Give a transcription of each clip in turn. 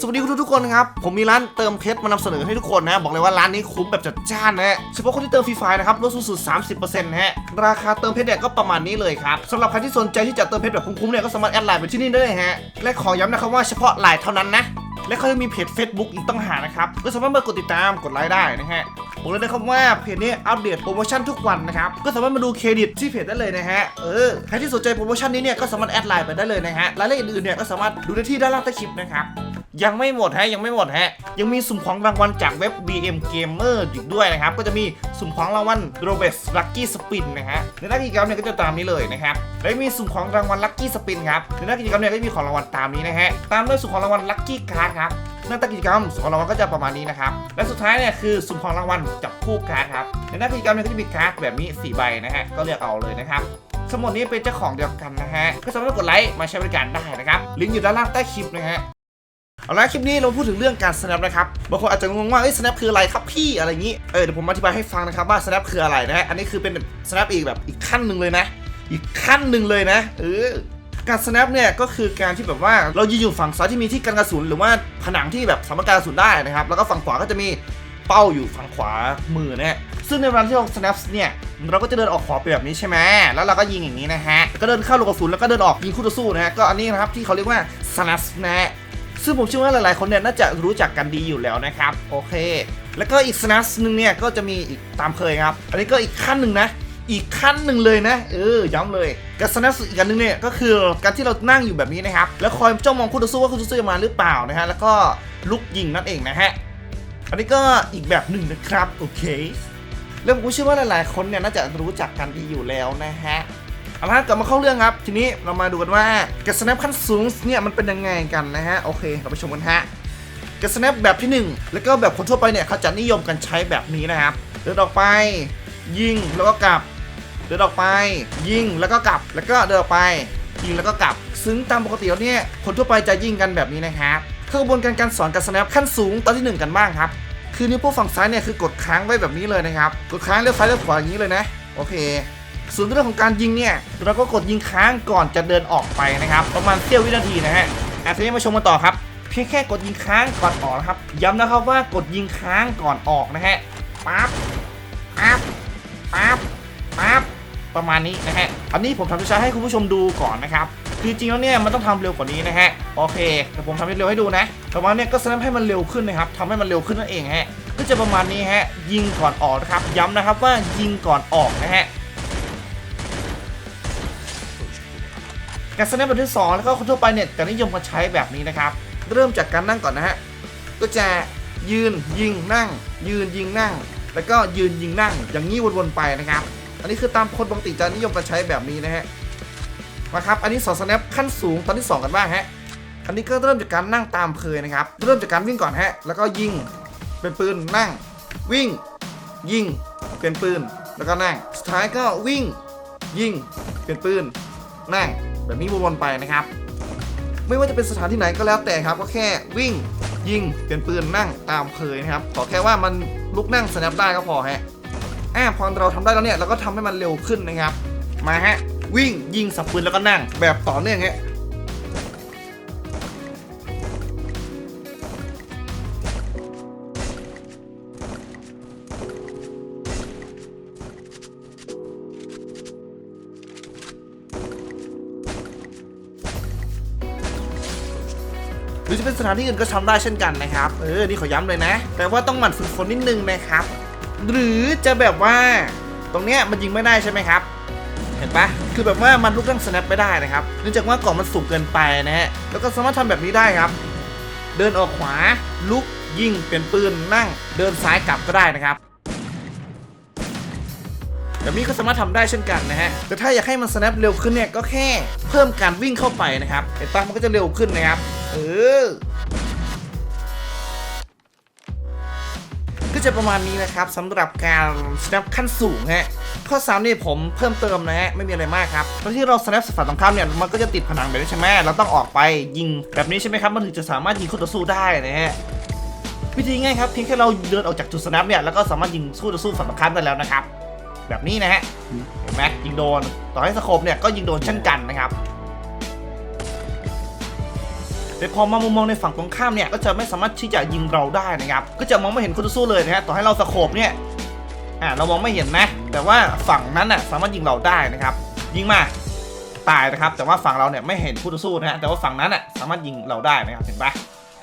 สวัสดีคุณทุกคนครับ ผมมีร้านเติมเพชรมานำเสนอให้ทุกคนนะ บอกเลยว่าร้านนี้คุ้มแบบจัดจ้านนะฮะเฉพาะคนที่เติมฟรีไฟล์นะครับลดสูงสุด 30%นะฮะราคาเติมเพชรเนี่ยก็ประมาณนี้เลยครับสำหรับใครที่สนใจที่จะเติมเพชรแบบคุ้มๆเนี่ยก็สามารถแอดไลน์ไปที่นี่ได้เลยฮะและขอย้ำนะครับว่าเฉพาะไลน์เท่านั้นนะและเขายังมีเพจ Facebook อีกต้องหานะครับก็สามารถมากดติดตามกดไลค์ได้นะฮะบอกเลยนะครับว่าเพจนี้อัปเดตโปรโมชั่นทุกวันนะครับ ก็สามารถมาดูเครดิตที่เพจได้เลยนะฮะ เออ ใครที่สนใจโปรโมชั่นนี้เนี่ยก็สามารถแอดไลน์ไปได้เลยนะฮะ รายละเอียดอื่นๆเนี่ยก็สามารถดูได้ที่ด้านล่างใต้คลิปนะครับ ยังไม่หมดฮะยังไม่หมดฮะ ยังมีสุ่มของรางวัลจากเว็บ BM Gamer อีกด้วยนะครับ ก็จะมีสุ่มของรางวัล r o b e s Lucky Spin นะฮะในหน้ากิจกรรมเนี่ยก็จะตามนี้เลยนะครับและมีสุ่มของรางวัล Lucky Spin ครับในหน้ากิจกรรมเนี่ยก็จะมีของรางวัลตามนี้นะฮะตามด้วยสุ่มของรางวัล Lucky Card ครับหน้าตกิจกรรมสุ่มของรางวัลก็จะประมาณนี้นะครับ และสุดท้ายเนี่ยคือสุ่มของรางวัลจับคู่การ์ดครับในหน้ากิจกรรมเนี่ยก็จะมีการ์ดแบบนี้4ใบนะฮะก็เลือกเอาเลยนะครับทั้งหมดนี้เป็นเจ้าของเดียวกันนะฮะ ก็สามารถกดไลค์มาใช้บริการได้นะครับ ลิงก์อยู่ด้านล่างใต้คลิปนะฮะ เอาละคลิปนี้เราพูดถึงเรื่องการ snap นะครับ บางคนอาจจะงงว่าเอ้ย snap คืออะไรครับพี่อะไรอย่างนี้ เออเดี๋ยวผมอธิบายให้ฟังนะครับว่า snap คืออะไรนะฮะ อันนี้คือเป็น snap อีกแบบอีกขั้นหนึ่งเลยนะ อีกขั้นหนึ่งเลยนะ เออ การ snap เนี่ยก็คือการที่แบบว่าเรายืนอยู่ฝั่งซ้ายที่มีที่กันกระสุนหรือว่าผนังที่แบบสามารถกันกระสุนได้นะครับ แล้วก็ฝั่งขวาก็จะมีเป้าอยู่ฝั่งขวามือนะฮะ ซึ่งในเวลาที่เรา snap เนี่ยเราก็จะเดินออกขวาไปแบบนี้ใช่ไหมแล้วเราก็ยิงอย่างนี้นะฮะ ก็เดินเข้าลูกกระสุนแล้วก็เดินออกยิงคู่ต่อสู้นะฮะ ก็อันนี้นะครับที่เขาเรียกว่า snap นะฮะ ซึ่งผมเชื่อว่าหลายๆคนเนี่ยน่าจะรู้จักกันดีอยู่แล้วนะครับ โอเค แล้วก็อีก snap หนึ่งเนี่ยก็จะมีอีกตามเคยครับ อันนี้ก็อีกขั้นหนึ่งนะอีกขั้นหนึ่งเลยนะ เออย้ำเลยกับ snap อีกอันหนึ่งเนี่ยก็คือการที่เรานั่งอยู่แบบนี้นะครับ แล้วคอยจ้องมองคู่ต่อสู้ว่าคู่ต่อสู้จะมาหรือเปล่านะฮะแล้วก็ลุกยิงนั่นเองนะฮะอันนี้ก็อีกแบบหนึ่งนะครับโอเคแล้วผมเชื่อว่าหลายๆ คนเนี่ยน่าจะรู้จักกันดีอยู่แล้วนะฮะ เอาละกลับมาเข้าเรื่องครับ ทีนี้เรามาดูกันว่ากับ snap ขั้นสูงเนี่ยมันเป็นยังไงกันนะฮะ โอเค เราไปชมกันฮะกับ snap แบบที่ 1 แล้วก็แบบคนทั่วไปเนี่ยเขาจะนิยมกันใช้แบบนี้นะครับเดินออกไป ยิงแล้วก็กลับ เดินออกไป ยิงแล้วก็กลับ แล้วก็เดินออกไป ยิงแล้วก็กลับ ซึ่งตามปกติแล้วเนี่ยคนทั่วไปจะยิงกันแบบนี้นะครับกระบวนการการสอนกับ snap ขั้นสูงตอนที่หนึ่งกันบ้างครับคือนิ้วโป้งฝั่งซ้ายเนี่ยคือกดค้างไว้แบบนี้เลยนะครับ กดค้างเลี้ยวซ้ายเลี้ยวขวาอย่างนี้เลยนะ โอเค ส่วนเรื่องของการยิงเนี่ยเราก็กดยิงค้างก่อนจะเดินออกไปนะครับ ประมาณเสี้ยววินาทีนะฮะอะทีนี้มาชมกันต่อครับเพียงแค่กดยิงค้างก่อนออกนะครับ ย้ำนะครับว่ากดยิงค้างก่อนออกนะฮะปั๊บปั๊บปั๊บปั๊บประมาณนี้นะฮะอันนี้ผมทำช้าๆให้คุณผู้ชมดูก่อนนะครับคือจริงแล้วเนี่ยมันต้องทำเร็วกว่านี้นะฮะโอเคแต่ผมทำให้เร็วให้ดูนะประมาณเนี้ยก็สแนปให้มันเร็วขึ้นนะครับทำให้มันเร็วขึ้นนั่นเองฮะก็จะประมาณนี้ฮะยิงก่อนออกนะครับ ย้ำนะครับว่ายิงก่อนออกนะฮะ การสแนปแบบที่สองแล้วก็คนทั่วไปเนี่ยจะนิยมมาใช้แบบนี้นะครับ เริ่มจากการนั่งก่อนนะฮะก็จะยืนยิงนั่ง ยืนยิงนั่ง แล้วก็ยืนยิงนั่ง อย่างนี้วนๆไปนะครับ อันนี้คือตามคนปกติจะนิยมมาใช้แบบนี้นะฮะมาครับอันนี้สอนสแนปขั้นสูงตอนที่ 2 กันบ้างฮะอันนี้ก็เริ่มจากการนั่งตามเคยนะครับ เริ่มจากการวิ่งก่อนฮะ แล้วก็ยิงเป็นปืนนั่ง วิ่ง ยิงเป็นปืนแล้วก็นั่ง สุดท้ายก็วิ่ง ยิงเป็นปืนนั่ง แบบนี้วนๆไปนะครับ ไม่ว่าจะเป็นสถานที่ไหนก็แล้วแต่ครับ ก็แค่วิ่งยิงเป็นปืนนั่งตามเคยนะครับ ขอแค่ว่ามันลุกนั่งสแนปได้ก็พอฮะอ่าพอเราทำได้แล้วเนี่ยเราก็ทำให้มันเร็วขึ้นนะครับ มาฮะวิ่งยิงสับปืนแล้วก็นั่งแบบต่อเนื่องฮะ รือจะเป็นสถานที่อื่นก็ทำได้เช่นกันนะครับ เออ นี่ขอย้ำเลยนะ แต่ว่าต้องหมั่นฝึกฝนนิดนึงนะครับ หรือจะแบบว่า ตรงเนี้ยมันยิงไม่ได้ใช่ไหมครับ เห็นปะคือแบบว่ามันลุกนั่ง snap ไม่ได้นะครับ เนื่องจากว่ากล่องมันสูงเกินไปนะฮะ แล้วก็สามารถทำแบบนี้ได้ครับ เดินออกขวา ลุก ยิง เป็นปืน นั่ง เดินซ้ายกลับก็ได้นะครับแบบนี้ก็สามารถทำได้เช่นกันนะฮะ แต่ถ้าอยากให้มัน snap เร็วขึ้นเนี่ยก็แค่เพิ่มการวิ่งเข้าไปนะครับเห็นปะมันก็จะเร็วขึ้นนะครับ เออ ก็จะประมาณนี้นะครับสำหรับการ snap ขั้นสูงฮะข้อ3นี่ผมเพิ่มเติมนะฮะไม่มีอะไรมากครับตอนที่เรา snap ฝั่งตรงข้ามเนี่ยมันก็จะติดผนังแบบนี้ใช่ไหมเราต้องออกไปยิงแบบนี้ใช่ไหมครับมันถึงจะสามารถยิงคู่ต่อสู้ได้นะฮะวิธีง่ายครับเพียงแค่เราเดินออกจากจุด snap เนี่ยแล้วก็สามารถยิงคู่ต่อสู้ฝั่งตรงข้ามได้แล้วนะครับ แบบนี้นะฮะเห็นไหมยิงโดน ต่อให้สโคปเนี่ยก็ยิงโดนเช่นกันนะครับ แต่พอมามุมมองในฝั่งตรงข้ามเนี่ยก็จะไม่สามารถที่จะยิงเราได้นะครับก็จะมองไม่เห็นคู่ต่อสู้เลยนะฮะต่อให้เราสโคบเนี่ยอ่าเรามองไม่เห็นนะ แต่ว่าฝั่งนั้นน่ะสามารถยิงเราได้นะครับยิงมาตายนะครับ แต่ว่าฝั่งเราเนี่ยไม่เห็นคู่ต่อสู้นะฮะแต่ว่าฝั่งนั้นน่ะสามารถยิงเราได้นะครับเห็นปะ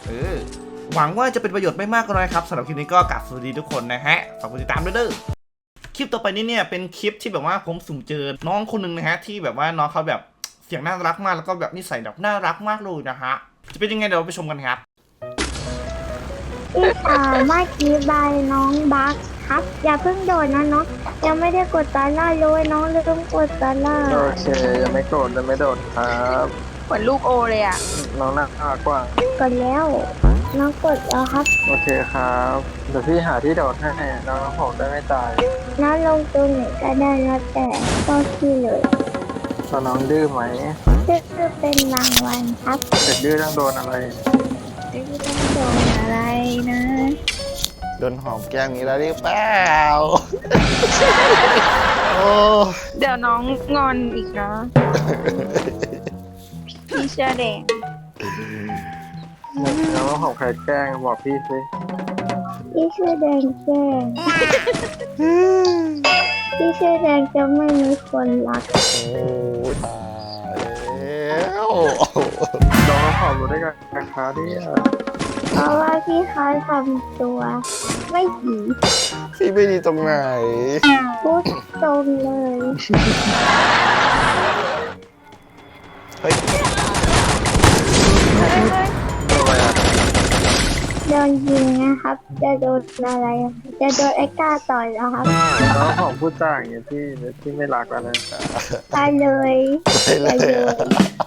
เออหวังว่าจะเป็นประโยชน์ไม่มากก็น้อยครับสำหรับคลิปนี้ก็กราบสวัสดีทุกคนนะฮะฝากกดติดตามด้วยเด้อคลิปต่อไปนี้เนี่ยเป็นคลิปที่แบบว่าผมสุ่มเจอน้องคนหนึ่งนะฮะที่แบบว่าน้องเขาแบบเสียงน่ารักมากแล้วก็แบบนิสัยแบบน่ารักมากเลยนะฮะ จะเป็นยังไงเดี๋ยวเราไปชมกันครับพี่สาวเมื่อกี้บายน้องบักครับ อย่าเพิ่งโดดนะน้องยังไม่ได้กดตาล่าเลยน้องเลยต้องกดตาล่าโอเคยังไม่โกรธยังไม่โดดครับเหมือนลูกโอเลยอะน้องน่ารักกว่า กดแล้ว น้องกดแล้วครับ โอเคครับเดี๋ยวพี่หาที่โดดให้น้องผมได้ไม่ตายน้องลงตัวไหนก็ได้นะแต่ก็ที่เลยตอนน้องดื้อไหม ซึ่งเป็นรางวัลครับเด็กดื้อต้องโดนอะไรไม่ต้องโดนอะไรนะ โดนหอมแก้มนี้แล้วหรือเปล่า โอ้เดี๋ยวน้องงอนอีกนะพี่เสื้อแดงน้องผมใครแกล้งบอกพี่สิพี่ชื่อแดงแจ้งพี่ชื่อแดงจะไม่มีคนรักตาย คะเนี่ยเพราะว่าพี่เขาทำตัว ไม่ดีพี่ไม่ดีตรงไหน พูดตรงเลยเฮ้ยโดนอะไรอะโดนยิงนะครับ จะโดนอะไรอะจะโดนไอ้กล้าต่อยแล้วครับน้องผมพูดจ้าอย่างเงี้ยพี่พี่ไม่รักแล้วนะไปเลย ไปเลไปย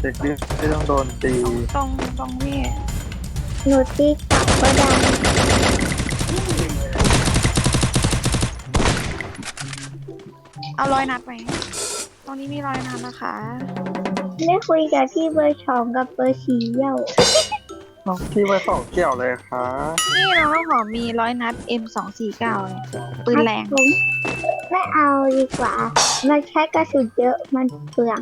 เลยเด็กดื้อไม่ต้องโดนตีตรงตรงพี่หนูตีกลับก็ได้เอารอยนัดไหมตรงนี้มีรอยนัดนะคะ ไม่คุยกับพี่เบอร์สองกับเบอร์สี่เยี่ยวน้องพี่ไว้สองเกี่ยวเลยค่ะนี่น้องหอมมีร้อยนัด M249 เนี่ยปืนแรง ผมไม่เอาดีกว่า มันใช้กระสุนเยอะมันเปลือง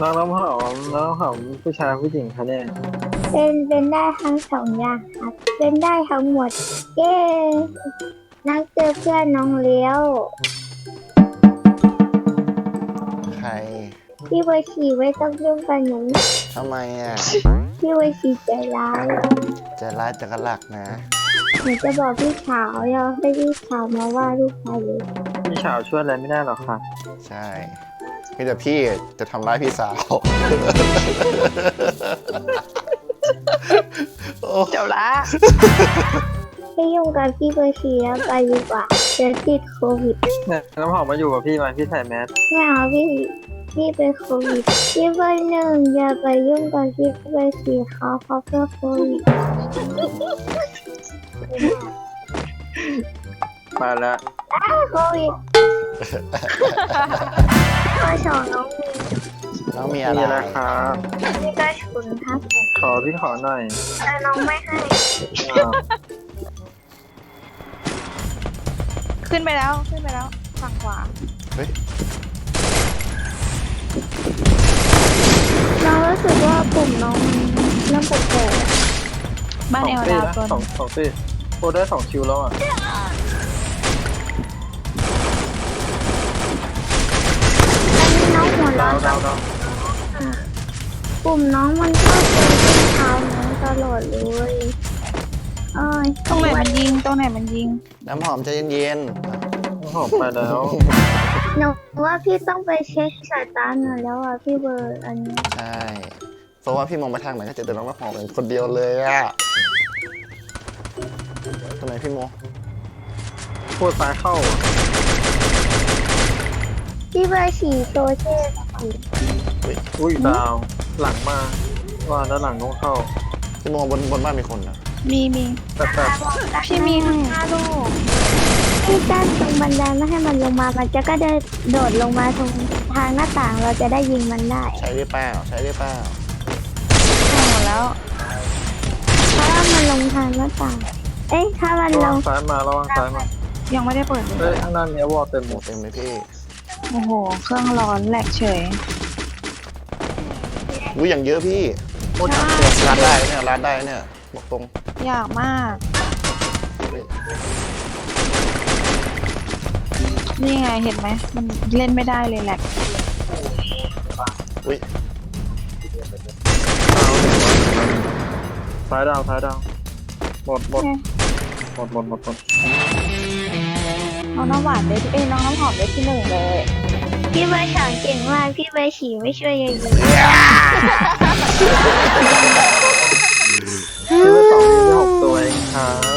น้องน้ำหอมน้องหอมผู้ชายผู้หญิงคะเนี่ยเป็นเป็นได้ทั้งสองอย่างครับ เป็นได้ทั้งหมด เย้นักเจอเพื่อนน้องเลี้ยวใครพี่เบอร์สี่ไม่ต้องยุ่งกับหนูทำไมอะพี่เบอร์สี่ใจร้ายใจะร้ายจะกระหลักนะหนูจะบอกพี่สาวแล้วให้พี่สาวมาว่าพี่ชายเลยพี่สาวช่วยอะไรไม่ได้หรอกค่ะ ใช่ มีแต่พี่จะทำร้ายพี่สาวโอ้เดี๋ยวละให้ยุ่งกับพี่เบอร์สี่แล้วไปดีกว่าเดี๋ยวติดโควิดเนี่ยน้ำหอมมาอยู่กับพี่ไหมพี่ใส่แมสไม่เอาพี่พี่เป็นโควิดพี่เบอร์หนึ่งอย่าไปยุ่งกับพี่เบอร์สี่เขาเขาเป็นโควิดมาแล้วโควิด ข้อสองน้องมีน้องมีมีอะไรอะไรครับพี่ก็ฉุนครับขอพี่ขอหน่อยแต่น้องไม่ให้อ้าวขึ้นไปแล้วขึ้นไปแล้วฝั่งขวาเฮ้ยน้องรู้สึกว่าปุ่มน้องมันเริ่มแปลกบ้านสเอองลตีดาวนะตัวสองสองตีโอ้ได้สองคิวแล้วอะ ๆอันนี้น้องหัว ดาเราะวดาวดาวปุ่มน้องมันก็เป็นที่เท้าน้องตลอดเลยเอ้ยตรงไหนมันยิงตรงไหนมันยิง น้ำหอมใจเย็นน้ำหอมไปแล้วหนูว่าพี่ต้องไปเช็คสายตาหน่อยแล้วอะพี่เบอร์อันนี้ๆ ใช่ เพราะว่าพี่มองไปทางไหนก็เจอแต่น้องน้ำหอมเป็นคนเดียวเลยอะตรงไหนพี่โมพูดซ้ายเข้าอะพี่เบอร์สีโซเชียล อุ้ยดาว หลังมาว่าด้านหลังต้องเข้าพี่โมบนบนบ้านมีคนนะมีมีแต่แต่พี่มีทั้งห้าลูกพี่กั้นตรงบันไดไม่ให้มันลงมา มันจะก็ได้โดดลงมาตรงทางหน้าต่างเราจะได้ยิงมันได้ใช้ได้เปล่าใช้ได้เปล่าใช่หมดแล้ว เพราะว่ามันลงทางหน้าต่าง เอ๊ะถ้ามันระลวังงซ้ายมาระวังซ้ายมายังไม่ได้เปิดเลยเฮ้ยข้างหน้ามีอวอร์เต็มหหมมดดเต็มเลยพี่ โอ้โห เครื่องร้อนแหลกเฉย อุ้ยอย่างเยอะพี่หมดทั้งร้านได้เนี่ยร้านได้เนี่ยบอกตรงอยากมาก นี่ไงเห็นไหม มันเล่นไม่ได้เลยแหละอุ้ยซ้ายดาวซ้ายดาวหมดหมดหมดหมดหมดหมด น้องน้ำหวานได้ที่เอ้ยน้องน้ำหอมได้ที่หนึ่งเลย พี่เบอร์สองเก่งมาก พี่เบอร์สี่ไม่ช่วยเลยซื้อสองมีหกตัวเองครับ